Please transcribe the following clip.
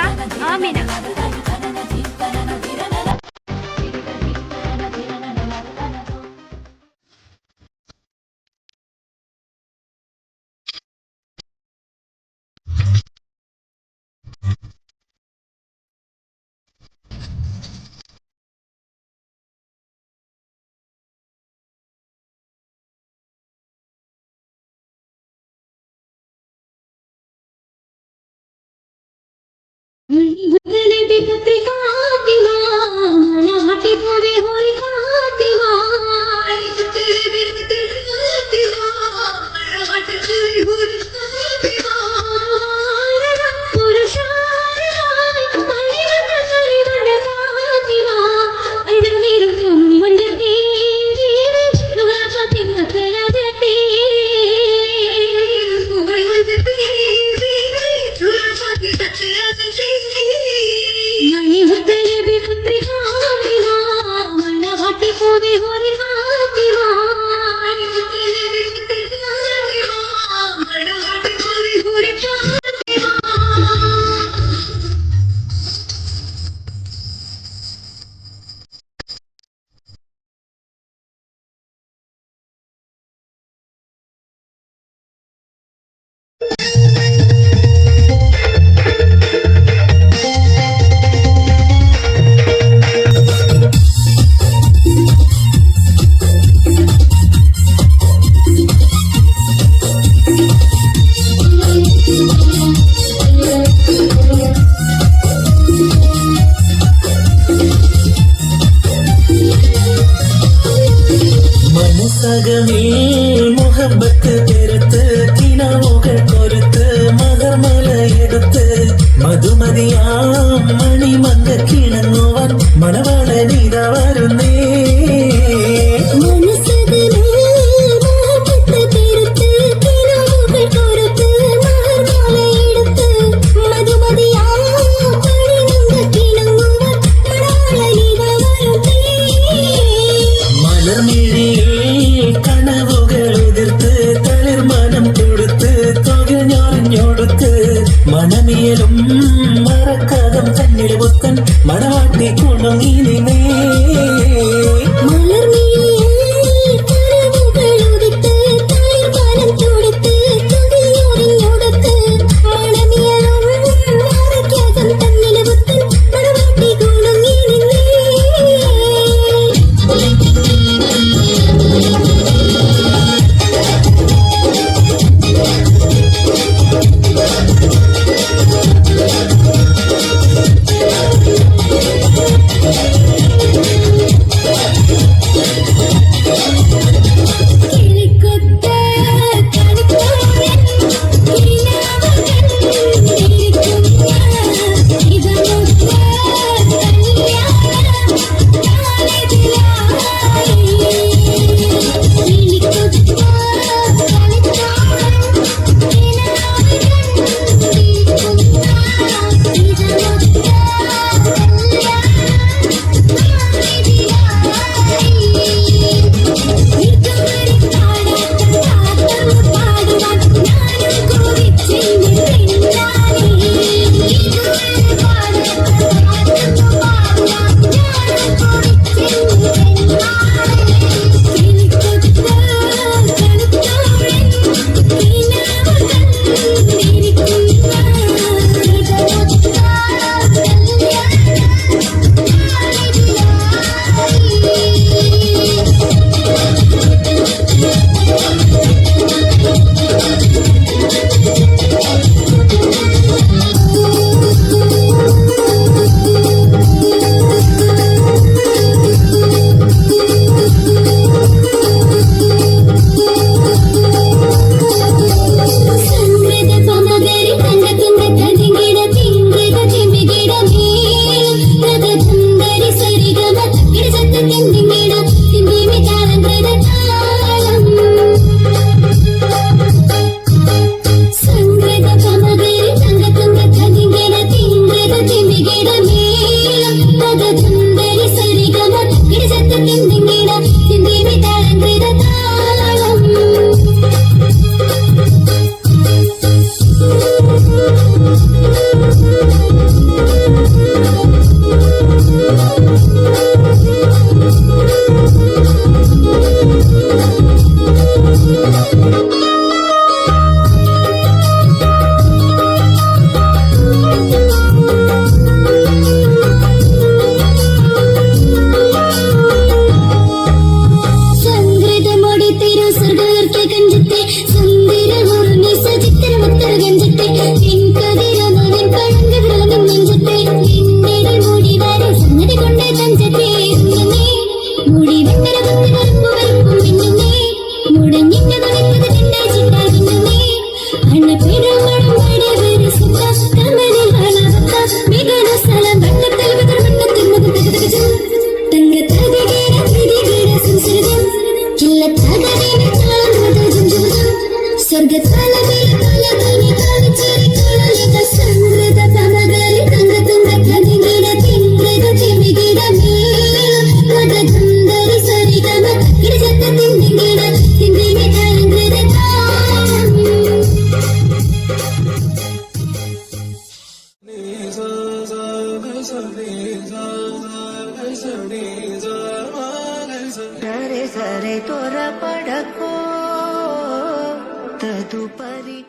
アーメ ಬದಲಿ ಬಿಗತಿಗಾ சகமே. முகப்பத்து பெருத்து கிணவுகள் பொறுத்து மகர்மலை எடுத்து. மധുമതിയാം മണിമങ്ങ കിണങ്ങുവാൻ മണവാള നീത വരുന്നേ മറക്കാകം തന്നിട പുത്തൻ മണവാട്ടി കൊണ്ടും ഇനി இல்ல தகதின தாழ்ந்தது ஜும்ஜும் சொர்க்க தலவில தலதின காலிச்சரி காலித சந்திரத தமகரி தங்க துங்க கதிங்கிட திங்கிட திமிகிட மேலும் மத துந்தரி சரிதம கிட சத்த திங்கிட திங்கிட கலங்கிட தாம். நீ சா சா சா நீ சா சா சா நீ சா సరే తొరపడకో తదుపరి